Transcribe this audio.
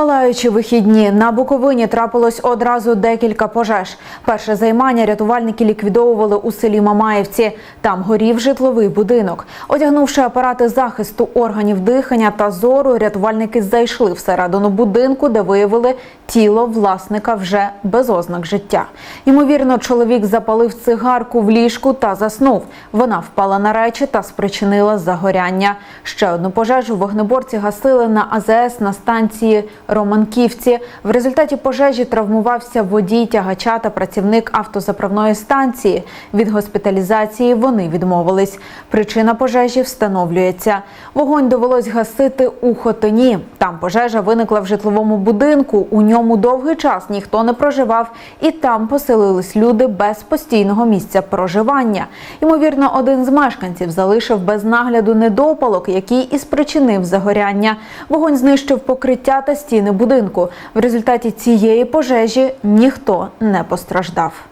Палаючі вихідні на Буковині трапилось одразу декілька пожеж. Перше займання рятувальники ліквідовували у селі Мамаївці. Там горів житловий будинок. Одягнувши апарати захисту органів дихання та зору, рятувальники зайшли всередину будинку, де виявили тіло власника вже без ознак життя. Ймовірно, чоловік запалив цигарку в ліжку та заснув. Вона впала на речі та спричинила загоряння. Ще одну пожежу вогнеборці гасили на АЗС на станції Романківці. В результаті пожежі травмувався водій тягача та працівник автозаправної станції. Від госпіталізації вони відмовились. Причина пожежі встановлюється. Вогонь довелось гасити у Хотині. Там пожежа виникла в житловому будинку. У ньому довгий час ніхто не проживав, і там поселились люди без постійного місця проживання. Ймовірно, один з мешканців залишив без нагляду недопалок, який і спричинив загоряння. Вогонь знищив покриття та стіни будинку. В результаті цієї пожежі ніхто не постраждав.